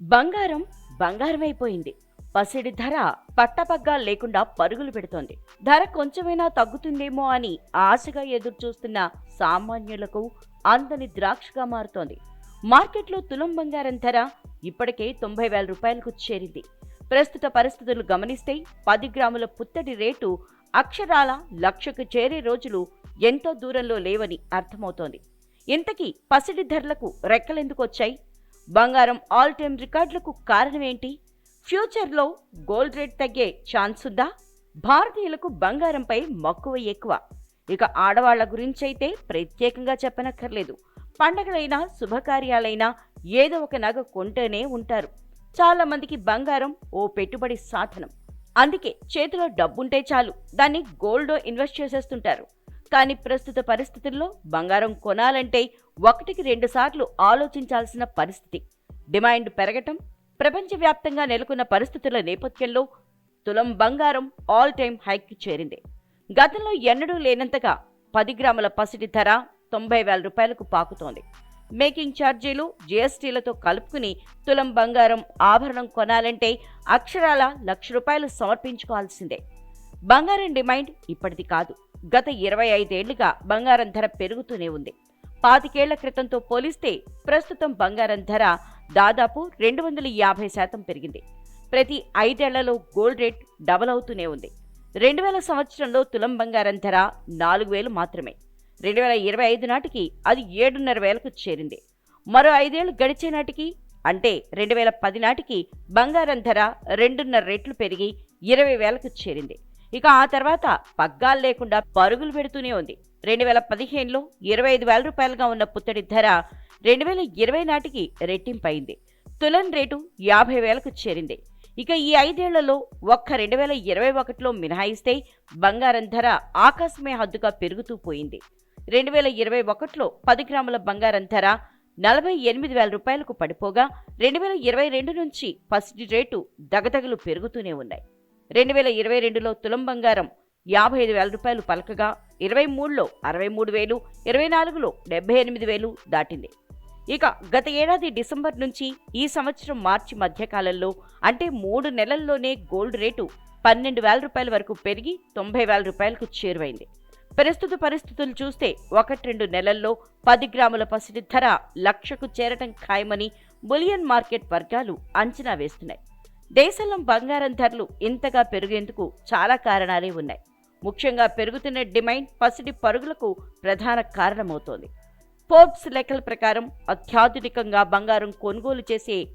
బంగారం బంగారమైపోయింది. పసిడి ధర పట్టపగ్గా లేకుండా పరుగులు పెడుతోంది. ధర కొంచెమైనా తగ్గుతుందేమో అని ఆశగా ఎదురుచూస్తున్న సామాన్యులకు అందని ద్రాక్షగా మారుతోంది. మార్కెట్లో తులం బంగారం ధర ఇప్పటికే తొంభై వేల రూపాయలకు చేరింది. ప్రస్తుత పరిస్థితులు గమనిస్తే పది గ్రాముల పుత్తడి రేటు అక్షరాల లక్షకు చేరే రోజులు ఎంతో దూరంలో లేవని అర్థమవుతోంది. ఇంతకీ పసిడి ధరలకు రెక్కలెందుకు వచ్చాయి? బంగారం ఆల్ టైమ్ రికార్డులకు కారణమేంటి? ఫ్యూచర్లో గోల్డ్ రేట్ తగ్గే ఛాన్స్ ఉందా భారతీయులకు బంగారంపై మక్కువ ఎక్కువ. ఇక ఆడవాళ్ళ గురించైతే ప్రత్యేకంగా చెప్పనక్కర్లేదు. పండగలైనా శుభకార్యాలైనా ఏదో ఒక నగ కొంటేనే ఉంటారు. చాలా మందికి బంగారం ఓ పెట్టుబడి సాధనం. అందుకే చేతిలో డబ్బుంటే చాలు. దాన్ని గోల్డ్లో ఇన్వెస్ట్ చేసేస్తుంటారు. కానీ ప్రస్తుత పరిస్థితుల్లో బంగారం కొనాలంటే ఒకటికి రెండు సార్లు ఆలోచించాల్సిన పరిస్థితి. డిమాండ్ పెరగటం ప్రపంచవ్యాప్తంగా నెలకొన్న పరిస్థితుల నేపథ్యంలో తులం బంగారం ఆల్ టైమ్ హైక్ చేరింది. గతంలో ఎన్నడూ లేనంతగా పది గ్రాముల పసిడి ధర తొంభై వేల రూపాయలకు పాకుతోంది. మేకింగ్ ఛార్జీలు జీఎస్టీలతో కలుపుకుని తులం బంగారం ఆభరణం కొనాలంటే అక్షరాల లక్ష రూపాయలు సమర్పించుకోవాల్సిందే. బంగారం డిమాండ్ ఇప్పటిది కాదు. గత ఇరవై ఐదేళ్ళుగా బంగారం ధర పెరుగుతూనే ఉంది. పాతికేళ్ళ క్రితంతో పోలిస్తే ప్రస్తుతం బంగారం ధర దాదాపు రెండు వందల యాభై శాతం పెరిగింది. ప్రతి ఐదేళ్ళలో గోల్డ్ రేట్ డబల్ అవుతూనే ఉంది. రెండు వేల సంవత్సరంలో తులం బంగారం ధర నాలుగు వేలు మాత్రమే. రెండు వేల ఇరవై ఐదు నాటికి అది ఏడున్నర వేలకు చేరింది. మరో ఐదేళ్ళు గడిచే నాటికి అంటే రెండు వేల పది నాటికి బంగారం ధర రెండున్నర రెట్లు పెరిగి ఇరవై వేలకు చేరింది. ఇక ఆ తర్వాత పగ్గాలు లేకుండా పరుగులు పెడుతూనే ఉంది. రెండు వేల పదిహేనులో ఇరవై ఐదు వేల రూపాయలుగా ఉన్న పుత్తడి ధర రెండు వేల ఇరవై నాటికి రెట్టింపైంది. తులన్ రేటు యాభై వేలకు చేరింది. ఇక ఈ ఐదేళ్ళలో ఒక్క రెండు వేల ఇరవై ఒకటిలో మినహాయిస్తే బంగారం ధర ఆకాశమే హద్దుగా పెరుగుతూ పోయింది. రెండు వేల ఇరవై ఒకటిలో పది గ్రాముల బంగారం ధర నలభై ఎనిమిది వేల రూపాయలకు పడిపోగా రెండు వేల ఇరవై రెండు నుంచి పసిడి రేటు దగదగలు పెరుగుతూనే ఉన్నాయి. రెండు వేల ఇరవై రెండులో తులం బంగారం యాభై ఐదు వేల రూపాయలు పలకగా ఇరవై మూడులో అరవై మూడు వేలు ఇరవై నాలుగులో డెబ్బై ఎనిమిది వేలు దాటింది. ఇక గత ఏడాది డిసెంబర్ నుంచి ఈ సంవత్సరం మార్చి మధ్యకాలంలో అంటే మూడు నెలల్లోనే గోల్డ్ రేటు పన్నెండు వేల రూపాయల వరకు పెరిగి తొంభై వేల రూపాయలకు చేరువైంది. ప్రస్తుత పరిస్థితులు చూస్తే ఒకటి రెండు నెలల్లో పది గ్రాముల పసిడి ధర లక్షకు చేరటం ఖాయమని బులియన్ మార్కెట్ వర్గాలు అంచనా వేస్తున్నాయి. దేశంలో బంగారం ధరలు ఇంతగా పెరిగేందుకు చాలా కారణాలే ఉన్నాయి. ముఖ్యంగా పెరుగుతున్న డిమాండ్ పసిడి పరుగులకు ప్రధాన కారణమవుతోంది. ఫోర్బ్స్ లెక్కల ప్రకారం అత్యాధునికంగా బంగారం కొనుగోలు చేసే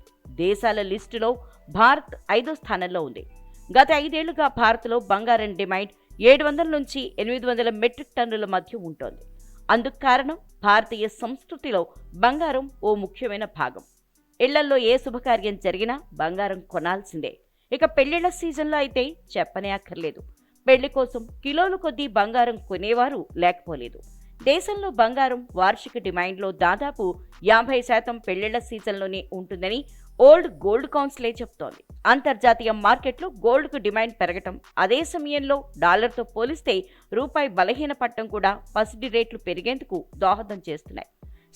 దేశాల లిస్టులో భారత్ ఐదో స్థానంలో ఉంది. గత ఐదేళ్ళుగా భారత్లో బంగారం డిమాండ్ ఏడు వందల నుంచి ఎనిమిది వందల మెట్రిక్ టన్నుల మధ్య ఉంటోంది. అందుకు కారణం భారతీయ సంస్కృతిలో బంగారం ఓ ముఖ్యమైన భాగం. ఇళ్ళల్లో ఏ శుభకార్యం జరిగినా బంగారం కొనాల్సిందే. ఇక పెళ్ళిళ్ళ సీజన్లో అయితే చెప్పనే అక్కర్లేదు. పెళ్ళి కోసం కిలోలు కొద్దీ బంగారం కొనేవారు లేకపోలేదు. దేశంలో బంగారం వార్షిక డిమాండ్లో దాదాపు యాభై శాతం పెళ్ళిళ్ళ సీజన్లోనే ఉంటుందని ఓల్డ్ గోల్డ్ కౌన్సిలే చెప్తోంది. అంతర్జాతీయ మార్కెట్లో గోల్డ్కు డిమాండ్ పెరగటం అదే సమయంలో డాలర్తో పోలిస్తే రూపాయి బలహీన పట్టం కూడా పసిడి రేట్లు పెరిగేందుకు దోహదం చేస్తున్నాయి.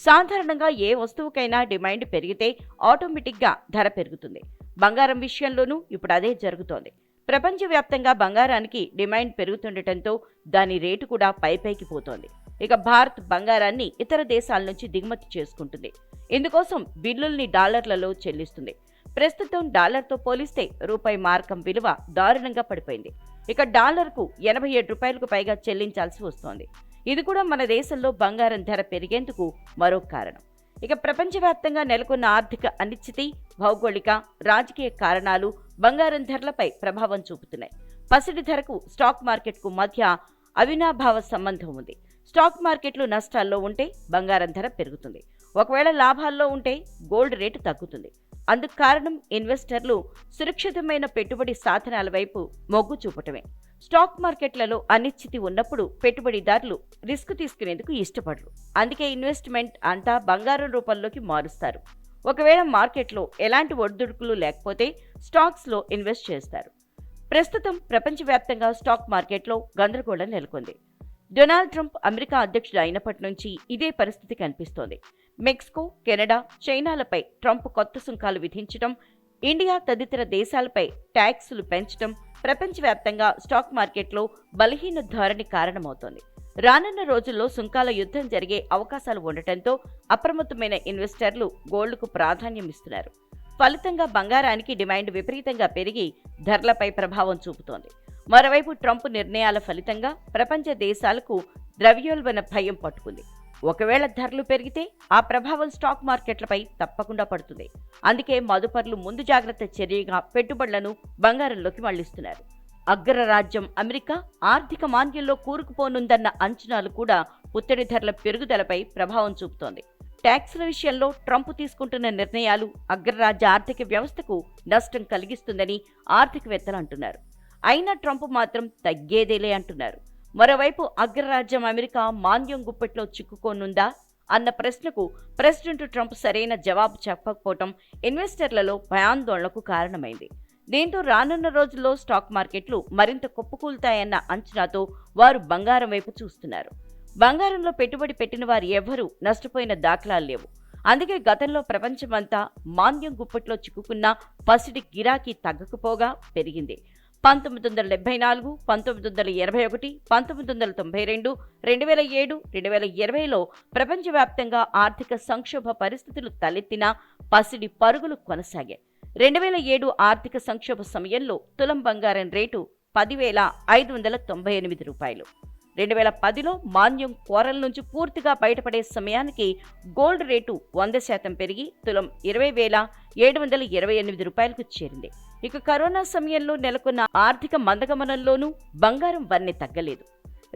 సాధారణంగా ఏ వస్తువుకైనా డిమాండ్ పెరిగితే ఆటోమేటిక్గా ధర పెరుగుతుంది. బంగారం విషయంలోనూ ఇప్పుడు అదే జరుగుతోంది. ప్రపంచవ్యాప్తంగా బంగారానికి డిమాండ్ పెరుగుతుండటంతో దాని రేటు కూడా పైపైకి పోతోంది. ఇక భారత్ బంగారాన్ని ఇతర దేశాల నుంచి దిగుమతి చేసుకుంటుంది. ఇందుకోసం బిల్లుల్ని డాలర్లలో చెల్లిస్తుంది. ప్రస్తుతం డాలర్తో పోలిస్తే రూపాయి మార్కం విలువ దారుణంగా పడిపోయింది. ఇక డాలర్కు ఎనభై ఏడు రూపాయలకు పైగా చెల్లించాల్సి వస్తోంది. ఇది కూడా మన దేశంలో బంగారం ధర పెరిగేందుకు మరో కారణం. ఇక ప్రపంచవ్యాప్తంగా నెలకొన్న ఆర్థిక అనిశ్చితి భౌగోళిక రాజకీయ కారణాలు బంగారం ధరలపై ప్రభావం చూపుతున్నాయి. పసిడి ధరకు స్టాక్ మార్కెట్కు మధ్య అవినాభావ సంబంధం ఉంది. స్టాక్ మార్కెట్లు నష్టాల్లో ఉంటే బంగారం ధర పెరుగుతుంది. ఒకవేళ లాభాల్లో ఉంటే గోల్డ్ రేటు తగ్గుతుంది. అందుకు కారణం ఇన్వెస్టర్లు సురక్షితమైన పెట్టుబడి సాధనాల వైపు మొగ్గు చూపటమే. స్టాక్ మార్కెట్లలో అనిశ్చితి ఉన్నప్పుడు పెట్టుబడిదారులు రిస్క్ తీసుకునేందుకు ఇష్టపడరు. అందుకే ఇన్వెస్ట్మెంట్ అంతా బంగారం రూపంలోకి మారుస్తారు. ఒకవేళ మార్కెట్లో ఎలాంటి ఒడిదుడుకులు లేకపోతే స్టాక్స్లో ఇన్వెస్ట్ చేస్తారు. ప్రస్తుతం ప్రపంచవ్యాప్తంగా స్టాక్ మార్కెట్లో గందరగోళం నెలకొంది. డొనాల్డ్ ట్రంప్ అమెరికా అధ్యక్షుడు అయినప్పటి నుంచి ఇదే పరిస్థితి కనిపిస్తోంది. మెక్సికో కెనడా చైనాలపై ట్రంప్ కొత్త సుంకాలు విధించడం ఇండియా తదితర దేశాలపై ట్యాక్సులు పెంచడం ప్రపంచవ్యాప్తంగా స్టాక్ మార్కెట్లో బలహీన ధోరణి కారణమవుతోంది. రానున్న రోజుల్లో సుంకాల యుద్ధం జరిగే అవకాశాలు ఉండటంతో అప్రమత్తమైన ఇన్వెస్టర్లు గోల్డ్కు ప్రాధాన్యం ఇస్తున్నారు. ఫలితంగా బంగారానికి డిమాండ్ విపరీతంగా పెరిగి ధరలపై ప్రభావం చూపుతోంది. మరోవైపు ట్రంప్ నిర్ణయాల ఫలితంగా ప్రపంచ దేశాలకు ద్రవ్యోల్బణ భయం పట్టుకుంది. ఒకవేళ ధరలు పెరిగితే ఆ ప్రభావం స్టాక్ మార్కెట్లపై తప్పకుండా పడుతుంది. అందుకే మదుపర్లు ముందు జాగ్రత్త చర్యగా పెట్టుబడులను బంగారంలోకి మళ్ళిస్తున్నారు. అగ్రరాజ్యం అమెరికా ఆర్థిక మాంద్యంలో కూరుకుపోనుందన్న అంచనాలు కూడా పుత్తడి ధరల పెరుగుదలపై ప్రభావం చూపుతోంది. ట్యాక్సుల విషయంలో ట్రంప్ తీసుకుంటున్న నిర్ణయాలు అగ్రరాజ్య ఆర్థిక వ్యవస్థకు నష్టం కలిగిస్తుందని ఆర్థికవేత్తలు అంటున్నారు. అయినా ట్రంప్ మాత్రం తగ్గేదేలే అంటున్నారు. మరోవైపు అగ్రరాజ్యం అమెరికా మాంద్యం గుప్పెట్లో చిక్కుకోనుందా అన్న ప్రశ్నకు ప్రెసిడెంట్ ట్రంప్ సరైన జవాబు చెప్పకపోవటం ఇన్వెస్టర్లలో భయాందోళనకు కారణమైంది. దీంతో రానున్న రోజుల్లో స్టాక్ మార్కెట్లు మరింత కుప్పకూలుతాయన్న అంచనాతో వారు బంగారం వైపు చూస్తున్నారు. బంగారంలో పెట్టుబడి పెట్టిన వారు ఎవ్వరూ నష్టపోయిన దాఖలాలు లేవు. అందుకే గతంలో ప్రపంచమంతా మాంద్యం గుప్పట్లో చిక్కుకున్న పసిడి గిరాకీ తగ్గకపోగా పెరిగింది. పంతొమ్మిది వందల డెబ్బై నాలుగు పంతొమ్మిది వందల ఇరవై ఒకటి పంతొమ్మిది వందల తొంభై రెండు రెండు వేల ఏడు రెండు వేల ఇరవైలో ప్రపంచవ్యాప్తంగా ఆర్థిక సంక్షోభ పరిస్థితులు తలెత్తిన పసిడి పరుగులు కొనసాగాయి. రెండు వేల ఏడు ఆర్థిక సంక్షోభ సమయంలో తులం బంగారం రేటు పదివేల ఐదు వందల తొంభై ఎనిమిది రూపాయలు. రెండు వేల పదిలో మాన్యం కోరల నుంచి పూర్తిగా బయటపడే సమయానికి గోల్డ్ రేటు వంద శాతం పెరిగి తులం ఇరవై వేల ఏడు వందల ఇరవై ఎనిమిది రూపాయలకు చేరింది. ఇక కరోనా సమయంలో నెలకొన్న ఆర్థిక మందగమనంలోనూ బంగారం వన్నె తగ్గలేదు.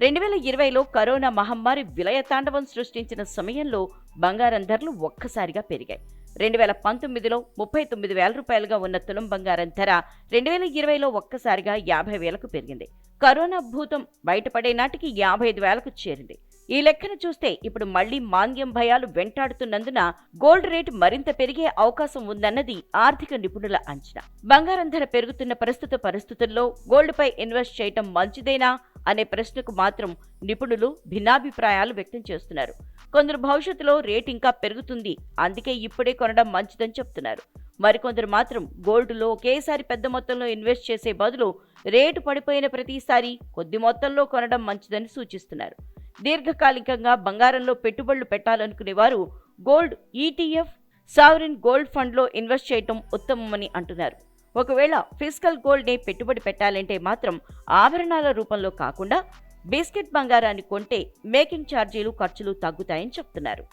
రెండు వేల ఇరవైలో కరోనా మహమ్మారి విలయతాండవం సృష్టించిన సమయంలో బంగారం ధరలు ఒక్కసారిగా పెరిగాయి. రెండు వేల పంతొమ్మిదిలో ముప్పై తొమ్మిది వేల రూపాయలుగా ఉన్న తులం బంగారం ధర రెండు వేల ఇరవైలో ఒక్కసారిగా యాభై వేలకు పెరిగింది. కరోనా భూతం బయటపడే నాటికి యాభై ఐదు వేలకు చేరింది. ఈ లెక్కను చూస్తే ఇప్పుడు మళ్ళీ మాంద్యం భయాలు వెంటాడుతున్నందున గోల్డ్ రేటు మరింత పెరిగే అవకాశం ఉందన్నది ఆర్థిక నిపుణుల అంచనా. బంగారం ధర పెరుగుతున్న ప్రస్తుత పరిస్థితుల్లో గోల్డ్పై ఇన్వెస్ట్ చేయటం మంచిదేనా? అనే ప్రశ్నకు మాత్రం నిపుణులు భిన్నాభిప్రాయాలు వ్యక్తం చేస్తున్నారు. కొందరు భవిష్యత్తులో రేట్ ఇంకా పెరుగుతుంది. అందుకే ఇప్పుడే కొనడం మంచిదని చెప్తున్నారు. మరికొందరు మాత్రం గోల్డ్లో ఒకేసారి పెద్ద మొత్తంలో ఇన్వెస్ట్ చేసే బదులు రేటు పడిపోయిన ప్రతిసారి కొద్ది మొత్తంలో కొనడం మంచిదని సూచిస్తున్నారు. దీర్ఘకాలికంగా బంగారంలో పెట్టుబడులు పెట్టాలనుకునే వారు గోల్డ్ ఈటీఎఫ్ సావరిన్ గోల్డ్ ఫండ్లో ఇన్వెస్ట్ చేయటం ఉత్తమమని అంటున్నారు. ఒకవేళ ఫిజికల్ గోల్డ్ని పెట్టుబడి పెట్టాలంటే మాత్రం ఆభరణాల రూపంలో కాకుండా బిస్కెట్ బంగారాన్ని కొంటే మేకింగ్ ఛార్జీలు ఖర్చులు తగ్గుతాయని చెప్తున్నారు.